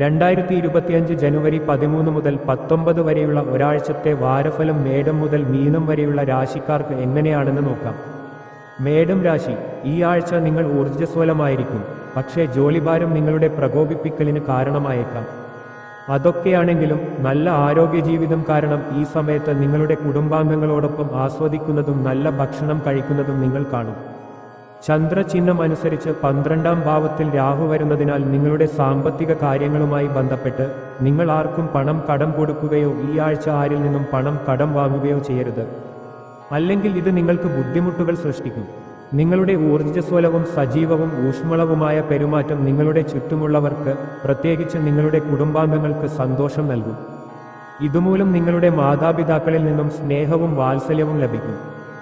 രണ്ടായിരത്തി ഇരുപത്തിയഞ്ച് ജനുവരി പതിമൂന്ന് മുതൽ പത്തൊമ്പത് വരെയുള്ള ഒരാഴ്ചത്തെ വാരഫലം മേടം മുതൽ മീനം വരെയുള്ള രാശിക്കാർക്ക് എങ്ങനെയാണെന്ന് നോക്കാം. മേടം രാശി ഈ ആഴ്ച നിങ്ങൾ ഊർജസ്വലമായിരിക്കും. പക്ഷേ ജോലിഭാരം നിങ്ങളുടെ പ്രകോപിപ്പിക്കലിന് കാരണമായേക്കാം. അതൊക്കെയാണെങ്കിലും നല്ല ആരോഗ്യ ജീവിതം കാരണം ഈ സമയത്ത് നിങ്ങളുടെ കുടുംബാംഗങ്ങളോടൊപ്പം ആസ്വദിക്കുന്നതും നല്ല ഭക്ഷണം കഴിക്കുന്നതും നിങ്ങൾ കാണും. ചന്ദ്രചിഹ്നം അനുസരിച്ച് പന്ത്രണ്ടാം ഭാവത്തിൽ രാഹു വരുന്നതിനാൽ നിങ്ങളുടെ സാമ്പത്തിക കാര്യങ്ങളുമായി ബന്ധപ്പെട്ട് നിങ്ങൾ ആർക്കും പണം കടം കൊടുക്കുകയോ ഈ ആഴ്ച ആരിൽ നിന്നും പണം കടം വാങ്ങുകയോ ചെയ്യരുത്. അല്ലെങ്കിൽ ഇത് നിങ്ങൾക്ക് ബുദ്ധിമുട്ടുകൾ സൃഷ്ടിക്കും. നിങ്ങളുടെ ഊർജസ്വലവും സജീവവും ഊഷ്മളവുമായ പെരുമാറ്റം നിങ്ങളുടെ ചുറ്റുമുള്ളവർക്ക് പ്രത്യേകിച്ച് നിങ്ങളുടെ കുടുംബാംഗങ്ങൾക്ക് സന്തോഷം നൽകും. ഇതുമൂലം നിങ്ങളുടെ മാതാപിതാക്കളിൽ നിന്നും സ്നേഹവും വാത്സല്യവും ലഭിക്കും.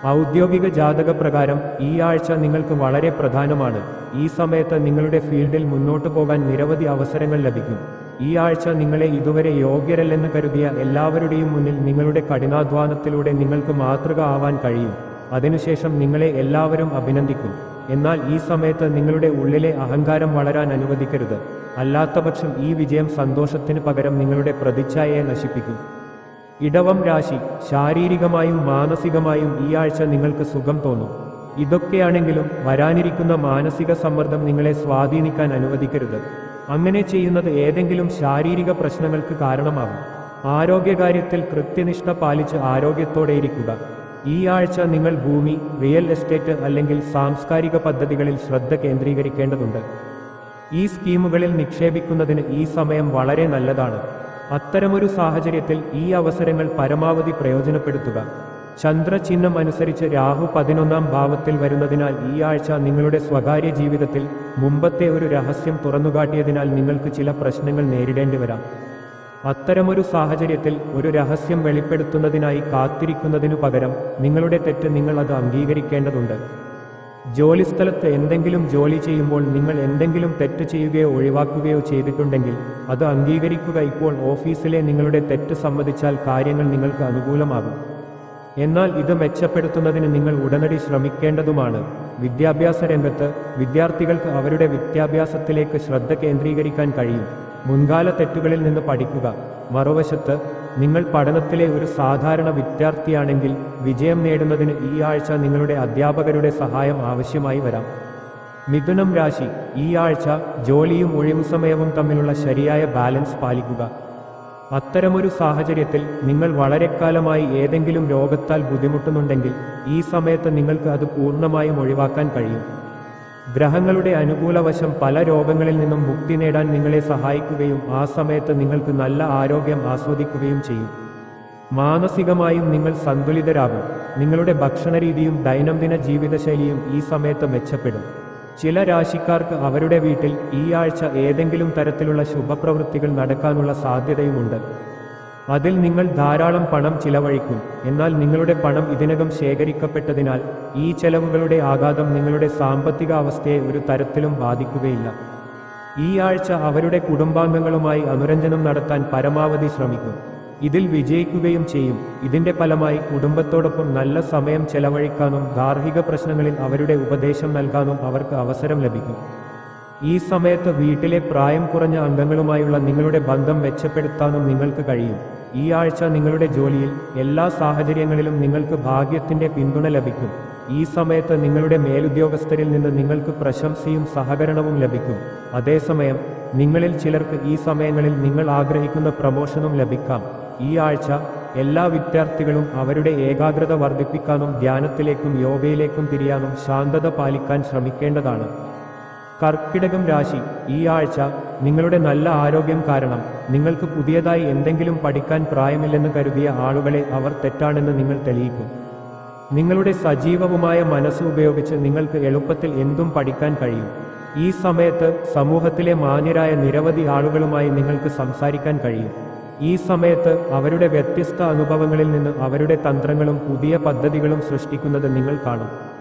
ഔദ്യോഗിക ജാതക പ്രകാരം ഈ ആഴ്ച നിങ്ങൾക്ക് വളരെ പ്രധാനമാണ്. ഈ സമയത്ത് നിങ്ങളുടെ ഫീൽഡിൽ മുന്നോട്ടു പോകാൻ നിരവധി അവസരങ്ങൾ ലഭിക്കും. ഈ ആഴ്ച നിങ്ങളെ ഇതുവരെ യോഗ്യരല്ലെന്ന് കരുതിയ എല്ലാവരുടെയും മുന്നിൽ നിങ്ങളുടെ കഠിനാധ്വാനത്തിലൂടെ നിങ്ങൾക്ക് മാതൃക ആവാൻ കഴിയും. അതിനുശേഷം നിങ്ങളെ എല്ലാവരും അഭിനന്ദിക്കും. എന്നാൽ ഈ സമയത്ത് നിങ്ങളുടെ ഉള്ളിലെ അഹങ്കാരം വളരാൻ അനുവദിക്കരുത്. അല്ലാത്തപക്ഷം ഈ വിജയം സന്തോഷത്തിന് പകരം നിങ്ങളുടെ പ്രതിച്ഛായയെ നശിപ്പിക്കും. ഇടവം രാശി. ശാരീരികമായും മാനസികമായും ഈ ആഴ്ച നിങ്ങൾക്ക് സുഖം തോന്നും. ഇതൊക്കെയാണെങ്കിലും വരാനിരിക്കുന്ന മാനസിക സമ്മർദ്ദം നിങ്ങളെ സ്വാധീനിക്കാൻ അനുവദിക്കരുത്. അങ്ങനെ ചെയ്യുന്നത് ഏതെങ്കിലും ശാരീരിക പ്രശ്നങ്ങൾക്ക് കാരണമാകും. ആരോഗ്യകാര്യത്തിൽ കൃത്യനിഷ്ഠ പാലിച്ച് ആരോഗ്യത്തോടെ ഇരിക്കുക. ഈ ആഴ്ച നിങ്ങൾ ഭൂമി റിയൽ എസ്റ്റേറ്റ് അല്ലെങ്കിൽ സാംസ്കാരിക പദ്ധതികളിൽ ശ്രദ്ധ കേന്ദ്രീകരിക്കേണ്ടതുണ്ട്. ഈ സ്കീമുകളിൽ നിക്ഷേപിക്കുന്നതിന് ഈ സമയം വളരെ നല്ലതാണ്. അത്തരമൊരു സാഹചര്യത്തിൽ ഈ അവസരങ്ങൾ പരമാവധി പ്രയോജനപ്പെടുത്തുക. ചന്ദ്രചിഹ്നം അനുസരിച്ച് രാഹു പതിനൊന്നാം ഭാവത്തിൽ വരുന്നതിനാൽ ഈ ആഴ്ച നിങ്ങളുടെ സ്വകാര്യ ജീവിതത്തിൽ മുമ്പത്തെ ഒരു രഹസ്യം തുറന്നുകാട്ടിയതിനാൽ നിങ്ങൾക്ക് ചില പ്രശ്നങ്ങൾ നേരിടേണ്ടി വരാം. അത്തരമൊരു സാഹചര്യത്തിൽ ഒരു രഹസ്യം വെളിപ്പെടുത്തുന്നതിനായി കാത്തിരിക്കുന്നതിനു പകരം നിങ്ങളുടെ തെറ്റ് നിങ്ങൾ അത് അംഗീകരിക്കേണ്ടതുണ്ട്. ജോലിസ്ഥലത്ത് എന്തെങ്കിലും ജോലി ചെയ്യുമ്പോൾ നിങ്ങൾ എന്തെങ്കിലും തെറ്റ് ചെയ്യുകയോ ഒഴിവാക്കുകയോ ചെയ്തിട്ടുണ്ടെങ്കിൽ അത് അംഗീകരിക്കുക ഇപ്പോൾ ഓഫീസിലെ നിങ്ങളുടെ തെറ്റ് സംബന്ധിച്ചാൽ കാര്യങ്ങൾ നിങ്ങൾക്ക് അനുകൂലമാകും. എന്നാൽ ഇത് മെച്ചപ്പെടുത്തുന്നതിന് നിങ്ങൾ ഉടനടി ശ്രമിക്കേണ്ടതുമാണ്. വിദ്യാഭ്യാസ രംഗത്ത് വിദ്യാർത്ഥികൾക്ക് അവരുടെ വിദ്യാഭ്യാസത്തിലേക്ക് ശ്രദ്ധ കേന്ദ്രീകരിക്കാൻ കഴിയും. മുൻകാല തെറ്റുകളിൽ നിന്ന് പഠിക്കുക. മറുവശത്ത് നിങ്ങൾ പഠനത്തിലെ ഒരു സാധാരണ വിദ്യാർത്ഥിയാണെങ്കിൽ വിജയം നേടുന്നതിന് ഈ ആഴ്ച നിങ്ങളുടെ അധ്യാപകരുടെ സഹായം ആവശ്യമായി വരാം. മിഥുനം രാശി ഈ ആഴ്ച ജോലിയും ഒഴിവു സമയവും തമ്മിലുള്ള ശരിയായ ബാലൻസ് പാലിക്കുക. അത്തരമൊരു സാഹചര്യത്തിൽ നിങ്ങൾ വളരെക്കാലമായി ഏതെങ്കിലും രോഗത്താൽ ബുദ്ധിമുട്ടുന്നുണ്ടെങ്കിൽ ഈ സമയത്ത് നിങ്ങൾക്ക് അത് പൂർണമായും ഒഴിവാക്കാൻ കഴിയും. ഗ്രഹങ്ങളുടെ അനുകൂലവശം പല രോഗങ്ങളിൽ നിന്നും മുക്തി നേടാൻ നിങ്ങളെ സഹായിക്കുകയും ആ സമയത്ത് നിങ്ങൾക്ക് നല്ല ആരോഗ്യം ആസ്വദിക്കുകയും ചെയ്യും. മാനസികമായും നിങ്ങൾ സന്തുലിതരാകും. നിങ്ങളുടെ ഭക്ഷണരീതിയും ദൈനംദിന ജീവിതശൈലിയും ഈ സമയത്ത് മെച്ചപ്പെടും. ചില രാശിക്കാർക്ക് അവരുടെ വീട്ടിൽ ഈ ആഴ്ച ഏതെങ്കിലും തരത്തിലുള്ള ശുഭപ്രവൃത്തികൾ നടക്കാനുള്ള സാധ്യതയുമുണ്ട്. അതിൽ നിങ്ങൾ ധാരാളം പണം ചിലവഴിക്കും. എന്നാൽ നിങ്ങളുടെ പണം ഇതിനകം ശേഖരിക്കപ്പെട്ടതിനാൽ ഈ ചെലവുകളുടെ ആഘാതം നിങ്ങളുടെ സാമ്പത്തിക അവസ്ഥയെ ഒരു തരത്തിലും ബാധിക്കുകയില്ല. ഈ ആഴ്ച അവരുടെ കുടുംബാംഗങ്ങളുമായി അനുരഞ്ജനം നടത്താൻ പരമാവധി ശ്രമിക്കും. ഇതിൽ വിജയിക്കുകയും ചെയ്യും. ഇതിന്റെ ഫലമായി കുടുംബത്തോടൊപ്പം നല്ല സമയം ചെലവഴിക്കാനും ഗാർഹിക പ്രശ്നങ്ങളിൽ അവരുടെ ഉപദേശം നൽകാനും അവർക്ക് അവസരം ലഭിക്കും. ഈ സമയത്ത് വീട്ടിലെ പ്രായം കുറഞ്ഞ അംഗങ്ങളുമായുള്ള നിങ്ങളുടെ ബന്ധം മെച്ചപ്പെടുത്താനും നിങ്ങൾക്ക് കഴിയും. ഈ ആഴ്ച നിങ്ങളുടെ ജോലിയിൽ എല്ലാ സാഹചര്യങ്ങളിലും നിങ്ങൾക്ക് ഭാഗ്യത്തിന്റെ പിന്തുണ ലഭിക്കും. ഈ സമയത്ത് നിങ്ങളുടെ മേലുദ്യോഗസ്ഥരിൽ നിന്ന് നിങ്ങൾക്ക് പ്രശംസയും സഹകരണവും ലഭിക്കും. അതേസമയം നിങ്ങളിൽ ചിലർക്ക് ഈ സമയങ്ങളിൽ നിങ്ങൾ ആഗ്രഹിക്കുന്ന പ്രമോഷനും ലഭിക്കാം. ഈ ആഴ്ച എല്ലാ വിദ്യാർത്ഥികളും അവരുടെ ഏകാഗ്രത വർദ്ധിപ്പിക്കാനും ധ്യാനത്തിലേക്കും യോഗയിലേക്കും തിരിയാനും ശാന്തത പാലിക്കാൻ ശ്രമിക്കേണ്ടതാണ്. കർക്കിടകം രാശി ഈ ആഴ്ച നിങ്ങളുടെ നല്ല ആരോഗ്യം കാരണം. നിങ്ങൾക്ക് പുതിയതായി എന്തെങ്കിലും പഠിക്കാൻ പ്രായമില്ലെന്ന് കരുതിയ ആളുകളെ അവർ തെറ്റാണെന്ന് നിങ്ങൾ തെളിയിക്കും. നിങ്ങളുടെ സജീവവുമായ മനസ്സ് ഉപയോഗിച്ച് നിങ്ങൾക്ക് എളുപ്പത്തിൽ എന്തും പഠിക്കാൻ കഴിയും. ഈ സമയത്ത് സമൂഹത്തിലെ മാന്യരായ നിരവധി ആളുകളുമായി നിങ്ങൾക്ക് സംസാരിക്കാൻ കഴിയും. ഈ സമയത്ത് അവരുടെ വ്യത്യസ്ത അനുഭവങ്ങളിൽ നിന്ന് അവരുടെ തന്ത്രങ്ങളും പുതിയ പദ്ധതികളും സൃഷ്ടിക്കുന്നത് നിങ്ങൾ കാണും.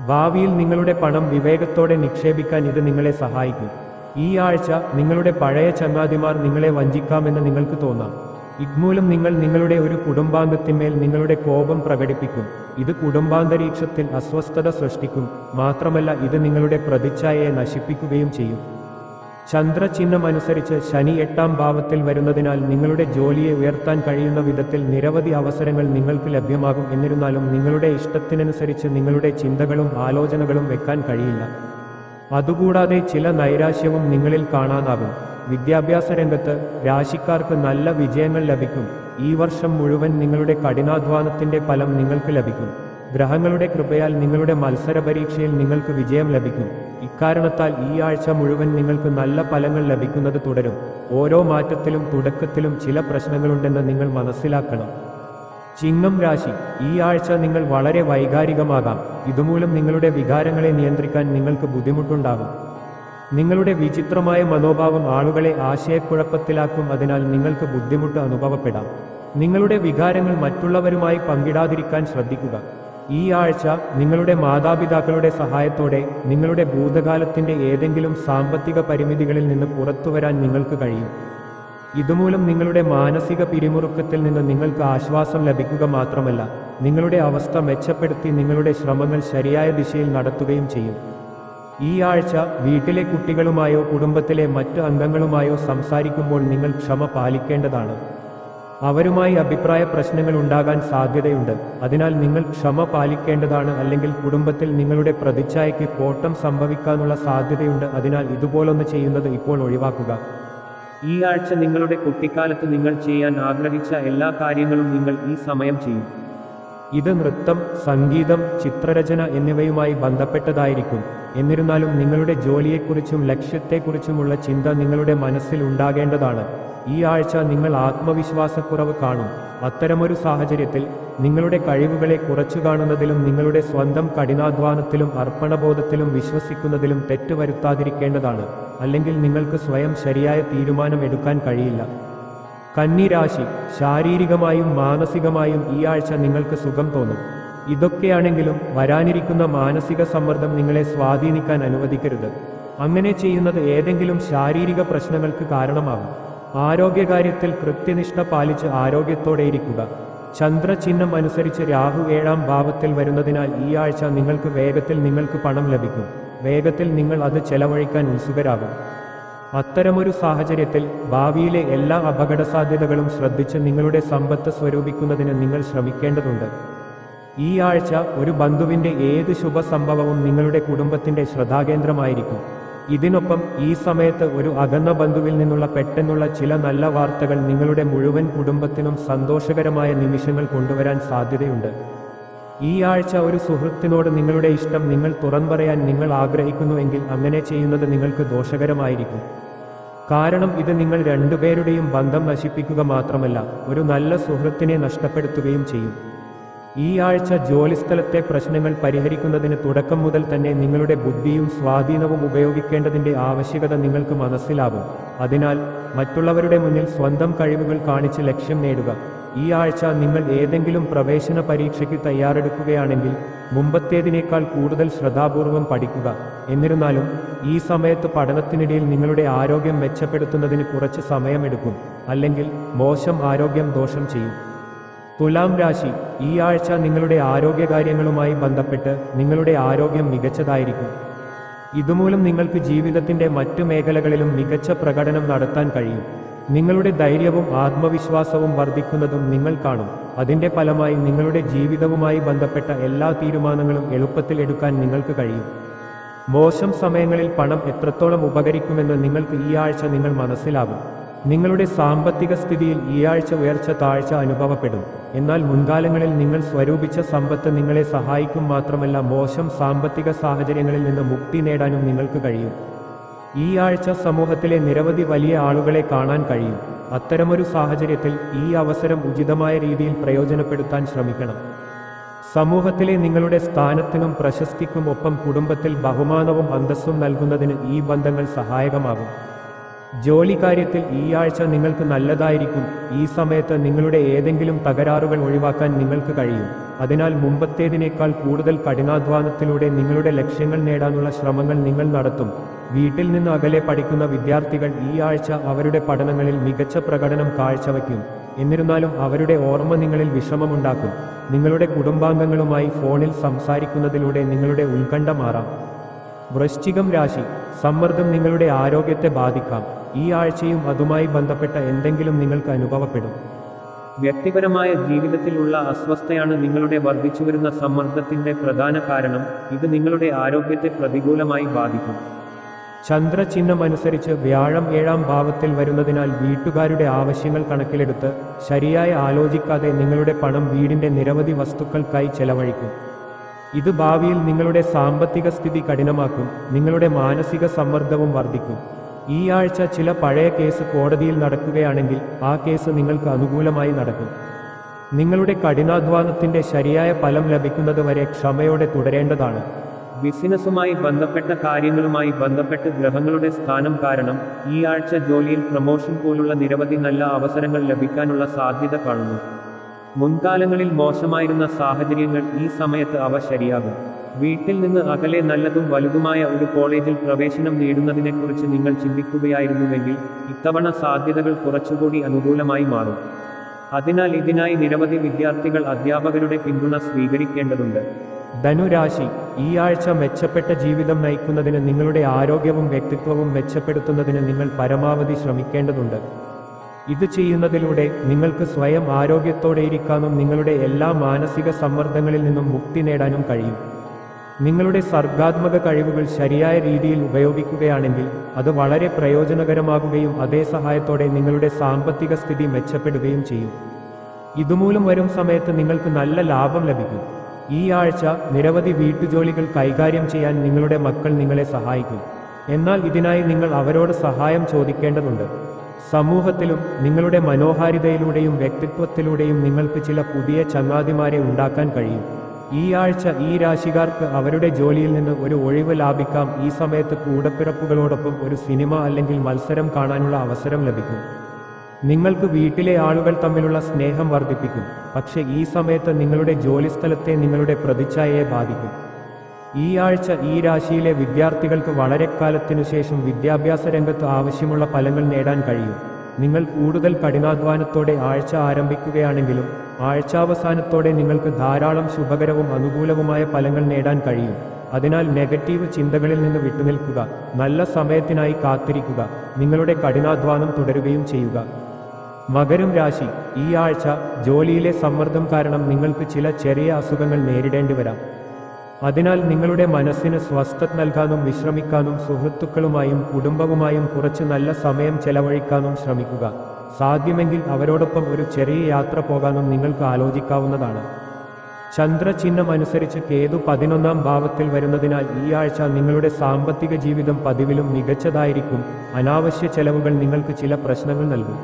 ഭാവിയിൽ നിങ്ങളുടെ പണം വിവേകത്തോടെ നിക്ഷേപിക്കാൻ ഇത് നിങ്ങളെ സഹായിക്കും. ഈ ആഴ്ച നിങ്ങളുടെ പഴയ ചങ്ങാതിമാർ നിങ്ങളെ വഞ്ചിക്കാമെന്ന് നിങ്ങൾക്ക് തോന്നാം. ഇഗ്മൂലം നിങ്ങൾ നിങ്ങളുടെ ഒരു കുടുംബാംഗത്തിന്മേൽ നിങ്ങളുടെ കോപം പ്രകടിപ്പിക്കും. ഇത് കുടുംബാന്തരീക്ഷത്തിൽ അസ്വസ്ഥത സൃഷ്ടിക്കും. മാത്രമല്ല ഇത് നിങ്ങളുടെ പ്രതിച്ഛായയെ നശിപ്പിക്കുകയും ചെയ്യും. ചന്ദ്രചിഹ്നം അനുസരിച്ച് ശനി എട്ടാം ഭാവത്തിൽ വരുന്നതിനാൽ നിങ്ങളുടെ ജോലിയെ ഉയർത്താൻ കഴിയുന്ന വിധത്തിൽ നിരവധി അവസരങ്ങൾ നിങ്ങൾക്ക് ലഭ്യമാകും എന്നിരുന്നാലും നിങ്ങളുടെ ഇഷ്ടത്തിനനുസരിച്ച് നിങ്ങളുടെ ചിന്തകളും ആലോചനകളും വെക്കാൻ കഴിയില്ല. അതുകൂടാതെ ചില നൈരാശ്യവും നിങ്ങളിൽ കാണാനാകും. വിദ്യാഭ്യാസ രംഗത്ത് രാശിക്കാർക്ക് നല്ല വിജയങ്ങൾ ലഭിക്കും. ഈ വർഷം മുഴുവൻ നിങ്ങളുടെ കഠിനാധ്വാനത്തിന്റെ ഫലം നിങ്ങൾക്ക് ലഭിക്കും. ഗ്രഹങ്ങളുടെ കൃപയാൽ നിങ്ങളുടെ മത്സര പരീക്ഷയിൽ നിങ്ങൾക്ക് വിജയം ലഭിക്കും. ഇക്കാരണത്താൽ ഈ ആഴ്ച മുഴുവൻ നിങ്ങൾക്ക് നല്ല ഫലങ്ങൾ ലഭിക്കുന്നത് തുടരും. ഓരോ മാറ്റത്തിലും തുടക്കത്തിലും ചില പ്രശ്നങ്ങളുണ്ടെന്ന് നിങ്ങൾ മനസ്സിലാക്കണം. ചിങ്ങം രാശി. ഈ ആഴ്ച നിങ്ങൾ വളരെ വൈകാരികമാകാം. ഇതുമൂലം നിങ്ങളുടെ വികാരങ്ങളെ നിയന്ത്രിക്കാൻ നിങ്ങൾക്ക് ബുദ്ധിമുട്ടുണ്ടാകും. നിങ്ങളുടെ വിചിത്രമായ മനോഭാവം ആളുകളെ ആശയക്കുഴപ്പത്തിലാക്കും. അതിനാൽ നിങ്ങൾക്ക് ബുദ്ധിമുട്ട് അനുഭവപ്പെടാം. നിങ്ങളുടെ വികാരങ്ങൾ മറ്റുള്ളവരുമായി പങ്കിടാതിരിക്കാൻ ശ്രദ്ധിക്കുക. ഈ ആഴ്ച നിങ്ങളുടെ മാതാപിതാക്കളുടെ സഹായത്തോടെ നിങ്ങളുടെ ഭൂതകാലത്തിന്റെ ഏതെങ്കിലും സാമ്പത്തിക പരിമിതികളിൽ നിന്ന് പുറത്തുവരാൻ നിങ്ങൾക്ക് കഴിയും. ഇതുമൂലം നിങ്ങളുടെ മാനസിക പിരിമുറുക്കത്തിൽ നിന്ന് നിങ്ങൾക്ക് ആശ്വാസം ലഭിക്കുക മാത്രമല്ല നിങ്ങളുടെ അവസ്ഥ മെച്ചപ്പെടുത്തി നിങ്ങളുടെ ശ്രമങ്ങൾ ശരിയായ ദിശയിൽ നടത്തുകയും ചെയ്യും. ഈ ആഴ്ച വീട്ടിലെ കുട്ടികളുമായോ കുടുംബത്തിലെ മറ്റ് അംഗങ്ങളുമായോ സംസാരിക്കുമ്പോൾ നിങ്ങൾ ക്ഷമ പാലിക്കേണ്ടതാണ്. അവരുമായി അഭിപ്രായ പ്രശ്നങ്ങൾ ഉണ്ടാകാൻ സാധ്യതയുണ്ട്. അതിനാൽ നിങ്ങൾ ക്ഷമ പാലിക്കേണ്ടതാണ് അല്ലെങ്കിൽ കുടുംബത്തിൽ നിങ്ങളുടെ പ്രതിച്ഛായയ്ക്ക് കോട്ടം സംഭവിക്കാനുള്ള സാധ്യതയുണ്ട്. അതിനാൽ ഇതുപോലൊന്ന് ചെയ്യുന്നത് ഇപ്പോൾ ഒഴിവാക്കുക. ഈ ആഴ്ച നിങ്ങളുടെ കുട്ടിക്കാലത്ത് നിങ്ങൾ ചെയ്യാൻ ആഗ്രഹിച്ച എല്ലാ കാര്യങ്ങളും നിങ്ങൾ ഈ സമയം ചെയ്യും. ഇത് നൃത്തം സംഗീതം ചിത്രരചന എന്നിവയുമായി ബന്ധപ്പെട്ടതായിരിക്കും. എന്നിരുന്നാലും നിങ്ങളുടെ ജോലിയെക്കുറിച്ചും ലക്ഷ്യത്തെക്കുറിച്ചുമുള്ള ചിന്ത നിങ്ങളുടെ മനസ്സിൽ ഉണ്ടാകേണ്ടതാണ്. ഈ ആഴ്ച നിങ്ങൾ ആത്മവിശ്വാസക്കുറവ് കാണും. അത്തരമൊരു സാഹചര്യത്തിൽ നിങ്ങളുടെ കഴിവുകളെ കുറച്ചു കാണുന്നതിലും നിങ്ങളുടെ സ്വന്തം കഠിനാധ്വാനത്തിലും അർപ്പണബോധത്തിലും വിശ്വസിക്കുന്നതിലും തെറ്റ് വരുത്താതിരിക്കേണ്ടതാണ്. അല്ലെങ്കിൽ നിങ്ങൾക്ക് സ്വയം ശരിയായ തീരുമാനം എടുക്കാൻ കഴിയില്ല. കന്നിരാശി ശാരീരികമായും മാനസികമായും ഈ ആഴ്ച നിങ്ങൾക്ക് സുഖം തോന്നും. ഇതൊക്കെയാണെങ്കിലും വരാനിരിക്കുന്ന മാനസിക സമ്മർദ്ദം നിങ്ങളെ സ്വാധീനിക്കാൻ അനുവദിക്കരുത്. അങ്ങനെ ചെയ്യുന്നത് ഏതെങ്കിലും ശാരീരിക പ്രശ്നങ്ങൾക്ക് കാരണമാകും. ആരോഗ്യകാര്യത്തിൽ കൃത്യനിഷ്ഠ പാലിച്ച് ആരോഗ്യത്തോടെയിരിക്കുക. ചന്ദ്രചിഹ്നം അനുസരിച്ച് രാഹു ഏഴാം ഭാവത്തിൽ വരുന്നതിനാൽ ഈ ആഴ്ച നിങ്ങൾക്ക് വേഗത്തിൽ നിങ്ങൾക്ക് പണം ലഭിക്കും. വേഗത്തിൽ നിങ്ങൾ അത് ചെലവഴിക്കാൻ ഉത്സുകരാകും. അത്തരമൊരു സാഹചര്യത്തിൽ ഭാവിയിലെ എല്ലാ അപകട സാധ്യതകളും ശ്രദ്ധിച്ച് നിങ്ങളുടെ സമ്പത്ത് സ്വരൂപിക്കുന്നതിന് നിങ്ങൾ ശ്രമിക്കേണ്ടതുണ്ട്. ഈ ആഴ്ച ഒരു ബന്ധുവിന്റെ ഏത് ശുഭസംഭവവും നിങ്ങളുടെ കുടുംബത്തിന്റെ ശ്രദ്ധാകേന്ദ്രമായിരിക്കും. ഇതിനൊപ്പം ഈ സമയത്ത് ഒരു അകന്ന ബന്ധുവിൽ നിന്നുള്ള പെട്ടെന്നുള്ള ചില നല്ല വാർത്തകൾ നിങ്ങളുടെ മുഴുവൻ കുടുംബത്തിനും സന്തോഷകരമായ നിമിഷങ്ങൾ കൊണ്ടുവരാൻ സാധ്യതയുണ്ട്. ഈ ആഴ്ച ഒരു സുഹൃത്തിനോട് നിങ്ങളുടെ ഇഷ്ടം നിങ്ങൾ തുറന്നു നിങ്ങൾ ആഗ്രഹിക്കുന്നുവെങ്കിൽ അങ്ങനെ ചെയ്യുന്നത് നിങ്ങൾക്ക് ദോഷകരമായിരിക്കും. കാരണം ഇത് നിങ്ങൾ രണ്ടുപേരുടെയും ബന്ധം നശിപ്പിക്കുക മാത്രമല്ല ഒരു നല്ല സുഹൃത്തിനെ നഷ്ടപ്പെടുത്തുകയും ചെയ്യും. ഈ ആഴ്ച ജോലിസ്ഥലത്തെ പ്രശ്നങ്ങൾ പരിഹരിക്കുന്നതിന് തുടക്കം മുതൽ തന്നെ നിങ്ങളുടെ ബുദ്ധിയും സ്വാധീനവും ഉപയോഗിക്കേണ്ടതിന്റെ ആവശ്യകത നിങ്ങൾക്ക് മനസ്സിലാകും അതിനാൽ മറ്റുള്ളവരുടെ മുന്നിൽ സ്വന്തം കഴിവുകൾ കാണിച്ച് ലക്ഷ്യം നേടുക. ഈ ആഴ്ച നിങ്ങൾ ഏതെങ്കിലും പ്രവേശന പരീക്ഷയ്ക്ക് തയ്യാറെടുക്കുകയാണെങ്കിൽ മുമ്പത്തേതിനേക്കാൾ കൂടുതൽ ശ്രദ്ധാപൂർവം പഠിക്കുക. എന്നിരുന്നാലും ഈ സമയത്ത് പഠനത്തിനിടയിൽ നിങ്ങളുടെ ആരോഗ്യം മെച്ചപ്പെടുത്തുന്നതിന് കുറച്ച് സമയമെടുക്കും. അല്ലെങ്കിൽ മോശം ആരോഗ്യം ദോഷം ചെയ്യും. തുലാം രാശി ഈ ആഴ്ച നിങ്ങളുടെ ആരോഗ്യകാര്യങ്ങളുമായി ബന്ധപ്പെട്ട് നിങ്ങളുടെ ആരോഗ്യം മികച്ചതായിരിക്കും. ഇതുമൂലം നിങ്ങൾക്ക് ജീവിതത്തിന്റെ മറ്റു മേഖലകളിലും മികച്ച പ്രകടനം നടത്താൻ കഴിയും. നിങ്ങളുടെ ധൈര്യവും ആത്മവിശ്വാസവും വർദ്ധിക്കുന്നതും നിങ്ങൾ കാണും. അതിന്റെ ഫലമായി നിങ്ങളുടെ ജീവിതവുമായി ബന്ധപ്പെട്ട എല്ലാ തീരുമാനങ്ങളും എളുപ്പത്തിൽ എടുക്കാൻ നിങ്ങൾക്ക് കഴിയും. മോശം സമയങ്ങളിൽ പണം എത്രത്തോളം ഉപകരിക്കുമെന്ന് നിങ്ങൾക്ക് ഈ ആഴ്ച നിങ്ങൾ മനസ്സിലാകും. നിങ്ങളുടെ സാമ്പത്തിക സ്ഥിതിയിൽ ഈ ആഴ്ച ഉയർച്ച താഴ്ച അനുഭവപ്പെടും. എന്നാൽ മുൻകാലങ്ങളിൽ നിങ്ങൾ സ്വരൂപിച്ച സമ്പത്ത് നിങ്ങളെ സഹായിക്കും മാത്രമല്ല മോശം സാമ്പത്തിക സാഹചര്യങ്ങളിൽ നിന്ന് മുക്തി നേടാനും നിങ്ങൾക്ക് കഴിയും. ഈ ആഴ്ച സമൂഹത്തിലെ നിരവധി വലിയ ആളുകളെ കാണാൻ കഴിയും. അത്തരമൊരു സാഹചര്യത്തിൽ ഈ അവസരം ഉചിതമായ രീതിയിൽ പ്രയോജനപ്പെടുത്താൻ ശ്രമിക്കണം. സമൂഹത്തിലെ നിങ്ങളുടെ സ്ഥാനത്തിനും പ്രശസ്തിക്കും ഒപ്പം കുടുംബത്തിൽ ബഹുമാനവും അന്തസ്സും നൽകുന്നതിന് ഈ ബന്ധങ്ങൾ സഹായകമാകും. ജോലി കാര്യത്തിൽ ഈ ആഴ്ച നിങ്ങൾക്ക് നല്ലതായിരിക്കും. ഈ സമയത്ത് നിങ്ങളുടെ ഏതെങ്കിലും തകരാറുകൾ ഒഴിവാക്കാൻ നിങ്ങൾക്ക് കഴിയും. അതിനാൽ മുമ്പത്തേതിനേക്കാൾ കൂടുതൽ കഠിനാധ്വാനത്തിലൂടെ നിങ്ങളുടെ ലക്ഷ്യങ്ങൾ നേടാനുള്ള ശ്രമങ്ങൾ നിങ്ങൾ നടത്തും. വീട്ടിൽ നിന്ന് അകലെ പഠിക്കുന്ന വിദ്യാർത്ഥികൾ ഈ ആഴ്ച അവരുടെ പഠനങ്ങളിൽ മികച്ച പ്രകടനം കാഴ്ചവയ്ക്കും. എന്നിരുന്നാലും അവരുടെ ഓർമ്മ നിങ്ങളിൽ വിഷമമുണ്ടാക്കും. നിങ്ങളുടെ കുടുംബാംഗങ്ങളുമായി ഫോണിൽ സംസാരിക്കുന്നതിലൂടെ നിങ്ങളുടെ ഉത്കണ്ഠ മാറാം. വൃശ്ചികം രാശി. സമ്മർദ്ദം നിങ്ങളുടെ ആരോഗ്യത്തെ ബാധിക്കാം. ഈ ആഴ്ചയും അതുമായി ബന്ധപ്പെട്ട എന്തെങ്കിലും നിങ്ങൾക്ക് അനുഭവപ്പെടും. വ്യക്തിപരമായ ജീവിതത്തിലുള്ള അസ്വസ്ഥയാണ് നിങ്ങളുടെ വർദ്ധിച്ചുവരുന്ന സമ്മർദ്ദത്തിന്റെ പ്രധാന കാരണം. ഇത് നിങ്ങളുടെ ആരോഗ്യത്തെ പ്രതികൂലമായി ബാധിക്കും. ചന്ദ്രചിഹ്നം അനുസരിച്ച് വ്യാഴം ഏഴാം ഭാവത്തിൽ വരുന്നതിനാൽ വീട്ടുകാരുടെ ആവശ്യങ്ങൾ കണക്കിലെടുത്ത് ശരിയായി ആലോചിക്കാതെ നിങ്ങളുടെ പണം വീടിന്റെ നിരവധി വസ്തുക്കൾക്കായി ചെലവഴിക്കും. ഇത് ഭാവിയിൽ നിങ്ങളുടെ സാമ്പത്തിക സ്ഥിതി കഠിനമാക്കും. നിങ്ങളുടെ മാനസിക സമ്മർദ്ദവും വർദ്ധിക്കും. ഈ ആഴ്ച ചില പഴയ കേസ് കോടതിയിൽ നടക്കുകയാണെങ്കിൽ ആ കേസ് നിങ്ങൾക്ക് അനുകൂലമായി നടക്കും. നിങ്ങളുടെ കഠിനാധ്വാനത്തിന്റെ ശരിയായ ഫലം ലഭിക്കുന്നത് വരെ ക്ഷമയോടെ തുടരേണ്ടതാണ്. ബിസിനസ്സുമായി ബന്ധപ്പെട്ട കാര്യങ്ങളുമായി ബന്ധപ്പെട്ട് ഗ്രഹങ്ങളുടെ സ്ഥാനം കാരണം ഈ ആഴ്ച ജോലിയിൽ പ്രമോഷൻ പോലുള്ള നിരവധി നല്ല അവസരങ്ങൾ ലഭിക്കാനുള്ള സാധ്യത കാണുന്നു. മുൻകാലങ്ങളിൽ മോശമായിരുന്ന സാഹചര്യങ്ങൾ ഈ സമയത്ത് അവ ശരിയാകും. വീട്ടിൽ നിന്ന് അകലെ നല്ലതും വലുതുമായ ഒരു കോളേജിൽ പ്രവേശനം നേടുന്നതിനെക്കുറിച്ച് നിങ്ങൾ ചിന്തിക്കുകയായിരുന്നുവെങ്കിൽ ഇത്തവണ സാധ്യതകൾ കുറച്ചുകൂടി അനുകൂലമായി മാറും. അതിനാൽ ഇതിനായി നിരവധി വിദ്യാർത്ഥികൾ അധ്യാപകരുടെ പിന്തുണ സ്വീകരിക്കേണ്ടതുണ്ട്. ധനുരാശി ഈ ആഴ്ച മെച്ചപ്പെട്ട ജീവിതം നയിക്കുന്നതിന് നിങ്ങളുടെ ആരോഗ്യവും വ്യക്തിത്വവും മെച്ചപ്പെടുത്തുന്നതിന് നിങ്ങൾ പരമാവധി ശ്രമിക്കേണ്ടതുണ്ട്. ഇത് ചെയ്യുന്നതിലൂടെ നിങ്ങൾക്ക് സ്വയം ആരോഗ്യത്തോടെയിരിക്കാനും നിങ്ങളുടെ എല്ലാ മാനസിക സമ്മർദ്ദങ്ങളിൽ നിന്നും മുക്തി നേടാനും കഴിയും. നിങ്ങളുടെ സർഗാത്മക കഴിവുകൾ ശരിയായ രീതിയിൽ ഉപയോഗിക്കുകയാണെങ്കിൽ അത് വളരെ പ്രയോജനകരമാകുകയും അതേ സഹായത്തോടെ നിങ്ങളുടെ സാമ്പത്തിക സ്ഥിതി മെച്ചപ്പെടുകയും ചെയ്യും. ഇതുമൂലം വരും സമയത്ത് നിങ്ങൾക്ക് നല്ല ലാഭം ലഭിക്കും. ഈ ആഴ്ച നിരവധി വീട്ടുജോലികൾ കൈകാര്യം ചെയ്യാൻ നിങ്ങളുടെ മക്കൾ നിങ്ങളെ സഹായിക്കും. എന്നാൽ ഇതിനായി നിങ്ങൾ അവരോട് സഹായം ചോദിക്കേണ്ടതുണ്ട്. സമൂഹത്തിലും നിങ്ങളുടെ മനോഹാരിതയിലൂടെയും വ്യക്തിത്വത്തിലൂടെയും നിങ്ങൾക്ക് ചില പുതിയ ചങ്ങാതിമാരെ ഉണ്ടാക്കാൻ കഴിയും. ഈ ആഴ്ച ഈ രാശിക്കാർക്ക് അവരുടെ ജോലിയിൽ നിന്ന് ഒരു ഒഴിവ് ലാഭിക്കാം. ഈ സമയത്ത് കൂടപ്പിറപ്പുകളോടൊപ്പം ഒരു സിനിമ അല്ലെങ്കിൽ മത്സരം കാണാനുള്ള അവസരം ലഭിക്കും. നിങ്ങൾക്ക് വീട്ടിലെ ആളുകൾ തമ്മിലുള്ള സ്നേഹം വർദ്ധിപ്പിക്കും. പക്ഷേ ഈ സമയത്ത് നിങ്ങളുടെ ജോലിസ്ഥലത്തെ നിങ്ങളുടെ പ്രതിച്ഛായയെ ബാധിക്കും. ഈ ആഴ്ച ഈ രാശിയിലെ വിദ്യാർത്ഥികൾക്ക് വളരെ കാലത്തിനു ശേഷം വിദ്യാഭ്യാസ രംഗത്ത് ആവശ്യമുള്ള ഫലങ്ങൾ നേടാൻ കഴിയും. നിങ്ങൾ കൂടുതൽ കഠിനാധ്വാനത്തോടെ ആഴ്ച ആരംഭിക്കുകയാണെങ്കിലും ആഴ്ചാവസാനത്തോടെ നിങ്ങൾക്ക് ധാരാളം ശുഭകരവും അനുകൂലവുമായ ഫലങ്ങൾ നേടാൻ കഴിയും. അതിനാൽ നെഗറ്റീവ് ചിന്തകളിൽ നിന്ന് വിട്ടുനിൽക്കുക. നല്ല സമയത്തിനായി കാത്തിരിക്കുക. നിങ്ങളുടെ കഠിനാധ്വാനം തുടരുകയും ചെയ്യുക. മകരം രാശി. ഈ ആഴ്ച ജോലിയിലെ സമ്മർദ്ദം കാരണം നിങ്ങൾക്ക് ചില ചെറിയ അസുഖങ്ങൾ നേരിടേണ്ടി വരാം. അതിനാൽ നിങ്ങളുടെ മനസ്സിന് സ്വസ്ഥത നൽകാനും വിശ്രമിക്കാനും സുഹൃത്തുക്കളുമായും കുടുംബവുമായും കുറച്ച് നല്ല സമയം ചെലവഴിക്കാനും ശ്രമിക്കുക. സാധ്യമെങ്കിൽ അവരോടൊപ്പം ഒരു ചെറിയ യാത്ര പോകാനും നിങ്ങൾക്ക് ആലോചിക്കാവുന്നതാണ്. ചന്ദ്രചിഹ്നം അനുസരിച്ച് കേതു പതിനൊന്നാം ഭാവത്തിൽ വരുന്നതിനാൽ ഈ ആഴ്ച നിങ്ങളുടെ സാമ്പത്തിക ജീവിതം പതിവിലും മികച്ചതായിരിക്കും. അനാവശ്യ ചെലവുകൾ നിങ്ങൾക്ക് ചില പ്രശ്നങ്ങൾ നൽകും.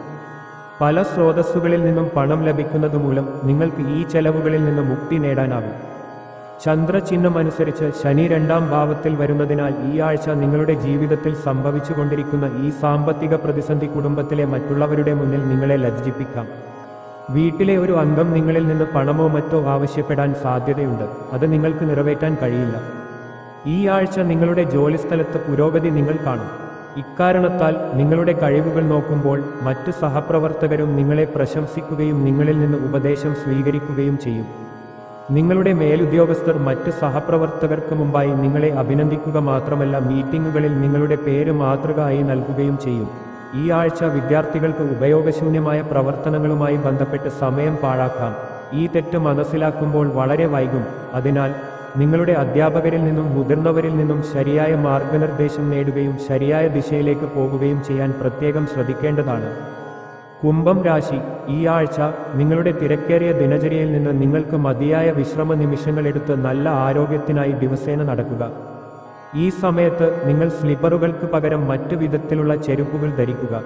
പല സ്രോതസ്സുകളിൽ നിന്നും പണം ലഭിക്കുന്നതുമൂലം നിങ്ങൾക്ക് ഈ ചെലവുകളിൽ നിന്ന് മുക്തി നേടാനാകും. ചന്ദ്രചിഹ്നം അനുസരിച്ച് ശനി രണ്ടാം ഭാവത്തിൽ വരുന്നതിനാൽ ഈ ആഴ്ച നിങ്ങളുടെ ജീവിതത്തിൽ സംഭവിച്ചുകൊണ്ടിരിക്കുന്ന ഈ സാമ്പത്തിക പ്രതിസന്ധി കുടുംബത്തിലെ മറ്റുള്ളവരുടെ മുന്നിൽ നിങ്ങളെ ലജ്ജിപ്പിക്കാം. വീട്ടിലെ ഒരു അംഗം നിങ്ങളിൽ നിന്ന് പണമോ മറ്റോ ആവശ്യപ്പെടാൻ സാധ്യതയുണ്ട്. അത് നിങ്ങൾക്ക് നിറവേറ്റാൻ കഴിയില്ല. ഈ ആഴ്ച നിങ്ങളുടെ ജോലിസ്ഥലത്ത് പുരോഗതി നിങ്ങൾ കാണും. ഇക്കാരണത്താൽ നിങ്ങളുടെ കഴിവുകൾ നോക്കുമ്പോൾ മറ്റു സഹപ്രവർത്തകരും നിങ്ങളെ പ്രശംസിക്കുകയും നിങ്ങളിൽ നിന്ന് ഉപദേശം സ്വീകരിക്കുകയും ചെയ്യും. നിങ്ങളുടെ മേലുദ്യോഗസ്ഥർ മറ്റ് സഹപ്രവർത്തകർക്ക് മുമ്പായി നിങ്ങളെ അഭിനന്ദിക്കുക മാത്രമല്ല മീറ്റിംഗുകളിൽ നിങ്ങളുടെ പേര് മാതൃക ആയി നൽകുകയും ചെയ്യും. ഈ ആഴ്ച വിദ്യാർത്ഥികൾക്ക് ഉപയോഗശൂന്യമായ പ്രവർത്തനങ്ങളുമായി ബന്ധപ്പെട്ട് സമയം പാഴാക്കാം. ഈ തെറ്റ് മനസ്സിലാക്കുമ്പോൾ വളരെ വൈകും. അതിനാൽ നിങ്ങളുടെ അധ്യാപകരിൽ നിന്നും മുതിർന്നവരിൽ നിന്നും ശരിയായ മാർഗനിർദ്ദേശം നേടുകയും ശരിയായ ദിശയിലേക്ക് പോകുകയും ചെയ്യാൻ പ്രത്യേകം ശ്രദ്ധിക്കേണ്ടതാണ്. കുംഭം രാശി ഈ ആഴ്ച നിങ്ങളുടെ തിരക്കേറിയ ദിനചര്യയിൽ നിന്ന് നിങ്ങൾക്ക് മതിയായ വിശ്രമ നിമിഷങ്ങൾ എടുത്ത് നല്ല ആരോഗ്യത്തിനായി ദിവസേന നടക്കുക. ഈ സമയത്ത് നിങ്ങൾ സ്ലിപ്പറുകൾക്ക് പകരം മറ്റു വിധത്തിലുള്ള ചെരുപ്പുകൾ ധരിക്കുക.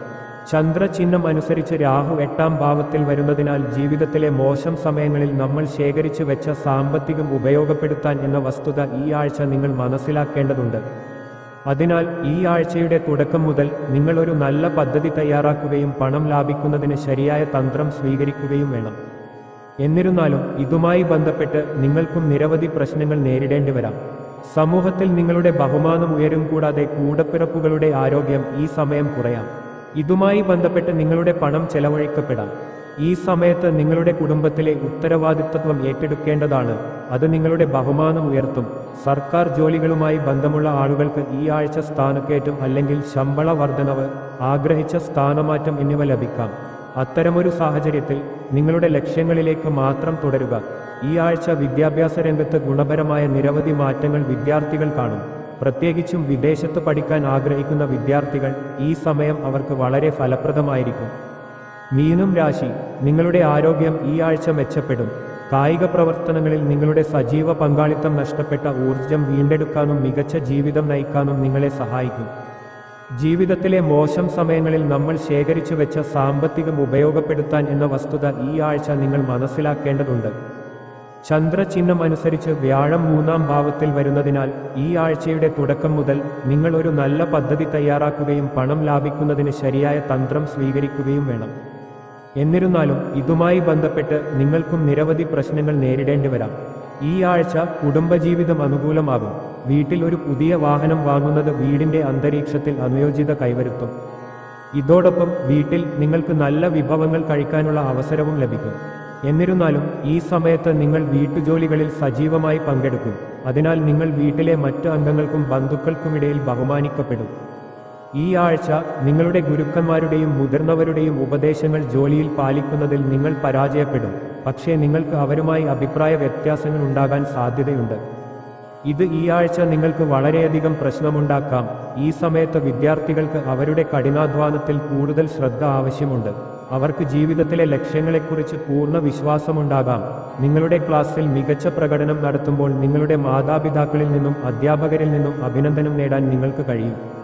ചന്ദ്രചിഹ്നം അനുസരിച്ച് രാഹു എട്ടാം ഭാവത്തിൽ വരുന്നതിനാൽ ജീവിതത്തിലെ മോശം സമയങ്ങളിൽ നമ്മൾ ശേഖരിച്ചു വെച്ച സാമ്പത്തികം ഉപയോഗപ്പെടുത്താൻ എന്ന വസ്തുത ഈ ആഴ്ച നിങ്ങൾ മനസ്സിലാക്കേണ്ടതുണ്ട്. അതിനാൽ ഈ ആഴ്ചയുടെ തുടക്കം മുതൽ നിങ്ങളൊരു നല്ല പദ്ധതി തയ്യാറാക്കുകയും പണം ലാഭിക്കുന്നതിന് ശരിയായ തന്ത്രം സ്വീകരിക്കുകയും വേണം. എന്നിരുന്നാലും ഇതുമായി ബന്ധപ്പെട്ട് നിങ്ങൾക്കും നിരവധി പ്രശ്നങ്ങൾ നേരിടേണ്ടി വരാം. സമൂഹത്തിൽ നിങ്ങളുടെ ബഹുമാനം ഉയരും കൂടാതെ കൂടപ്പിറപ്പുകളുടെ ആരോഗ്യം ഈ സമയം കുറയാം. ഇതുമായി ബന്ധപ്പെട്ട് നിങ്ങളുടെ പണം ചെലവഴിക്കപ്പെടാം. ഈ സമയത്ത് നിങ്ങളുടെ കുടുംബത്തിലെ ഉത്തരവാദിത്തത്വം ഏറ്റെടുക്കേണ്ടതാണ്. അത് നിങ്ങളുടെ ബഹുമാനം ഉയർത്തും. സർക്കാർ ജോലികളുമായി ബന്ധമുള്ള ആളുകൾക്ക് ഈ ആഴ്ച സ്ഥാനക്കയറ്റം അല്ലെങ്കിൽ ശമ്പള വർധനവ് ആഗ്രഹിച്ച സ്ഥാനമാറ്റം എന്നിവ ലഭിക്കാം. അത്തരമൊരു സാഹചര്യത്തിൽ നിങ്ങളുടെ ലക്ഷ്യങ്ങളിലേക്ക് മാത്രം തുടരുക. ഈ ആഴ്ച വിദ്യാഭ്യാസ രംഗത്ത് ഗുണപരമായ നിരവധി മാറ്റങ്ങൾ വിദ്യാർത്ഥികൾ കാണും. പ്രത്യേകിച്ചും വിദേശത്ത് പഠിക്കാൻ ആഗ്രഹിക്കുന്ന വിദ്യാർത്ഥികൾ ഈ സമയം അവർക്ക് വളരെ ഫലപ്രദമായിരിക്കും. മീനും രാശി നിങ്ങളുടെ ആരോഗ്യം ഈ ആഴ്ച മെച്ചപ്പെടും. കായിക പ്രവർത്തനങ്ങളിൽ നിങ്ങളുടെ സജീവ പങ്കാളിത്തം നഷ്ടപ്പെട്ട ഊർജം വീണ്ടെടുക്കാനും മികച്ച ജീവിതം നയിക്കാനും നിങ്ങളെ സഹായിക്കും. ജീവിതത്തിലെ മോശം സമയങ്ങളിൽ നമ്മൾ ശേഖരിച്ചു വെച്ച സാമ്പത്തികം ഉപയോഗപ്പെടുത്താൻ എന്ന വസ്തുത ഈ ആഴ്ച നിങ്ങൾ മനസ്സിലാക്കേണ്ടതുണ്ട്. ചന്ദ്രചിഹ്നം അനുസരിച്ച് വ്യാഴം മൂന്നാം ഭാവത്തിൽ വരുന്നതിനാൽ ഈ ആഴ്ചയുടെ തുടക്കം മുതൽ നിങ്ങൾ ഒരു നല്ല പദ്ധതി തയ്യാറാക്കുകയും പണം ലാഭിക്കുന്നതിന് ശരിയായ തന്ത്രം സ്വീകരിക്കുകയും വേണം. എന്നിരുന്നാലും ഇതുമായി ബന്ധപ്പെട്ട് നിങ്ങൾക്കും നിരവധി പ്രശ്നങ്ങൾ നേരിടേണ്ടി വരാം. ഈ ആഴ്ച കുടുംബജീവിതം അനുകൂലമാകും. വീട്ടിൽ ഒരു പുതിയ വാഹനം വാങ്ങുന്നത് വീടിന്റെ അന്തരീക്ഷത്തിൽ അനുയോജ്യത കൈവരുത്തും. ഇതോടൊപ്പം വീട്ടിൽ നിങ്ങൾക്ക് നല്ല വിഭവങ്ങൾ കഴിക്കാനുള്ള അവസരവും ലഭിക്കും. എന്നിരുന്നാലും ഈ സമയത്ത് നിങ്ങൾ വീട്ടുജോലികളിൽ സജീവമായി പങ്കെടുക്കും. അതിനാൽ നിങ്ങൾ വീട്ടിലെ മറ്റ് അംഗങ്ങൾക്കും ബന്ധുക്കൾക്കുമിടയിൽ ബഹുമാനിക്കപ്പെടും. ഈ ആഴ്ച നിങ്ങളുടെ ഗുരുക്കന്മാരുടെയും മുതിർന്നവരുടെയും ഉപദേശങ്ങൾ ജോലിയിൽ പാലിക്കുന്നതിൽ നിങ്ങൾ പരാജയപ്പെടും. പക്ഷേ നിങ്ങൾക്ക് അവരുമായി അഭിപ്രായ വ്യത്യാസങ്ങൾ ഉണ്ടാകാൻ സാധ്യതയുണ്ട്. ഇത് ഈ ആഴ്ച നിങ്ങൾക്ക് വളരെയധികം പ്രശ്നമുണ്ടാക്കാം. ഈ സമയത്ത് വിദ്യാർത്ഥികൾക്ക് അവരുടെ കഠിനാധ്വാനത്തിൽ കൂടുതൽ ശ്രദ്ധ ആവശ്യമുണ്ട്. അവർക്ക് ജീവിതത്തിലെ ലക്ഷ്യങ്ങളെക്കുറിച്ച് പൂർണ വിശ്വാസമുണ്ടാകാം. നിങ്ങളുടെ ക്ലാസ്സിൽ മികച്ച പ്രകടനം നടത്തുമ്പോൾ നിങ്ങളുടെ മാതാപിതാക്കളിൽ നിന്നും അധ്യാപകരിൽ നിന്നും അഭിനന്ദനം നേടാൻ നിങ്ങൾക്ക് കഴിയും.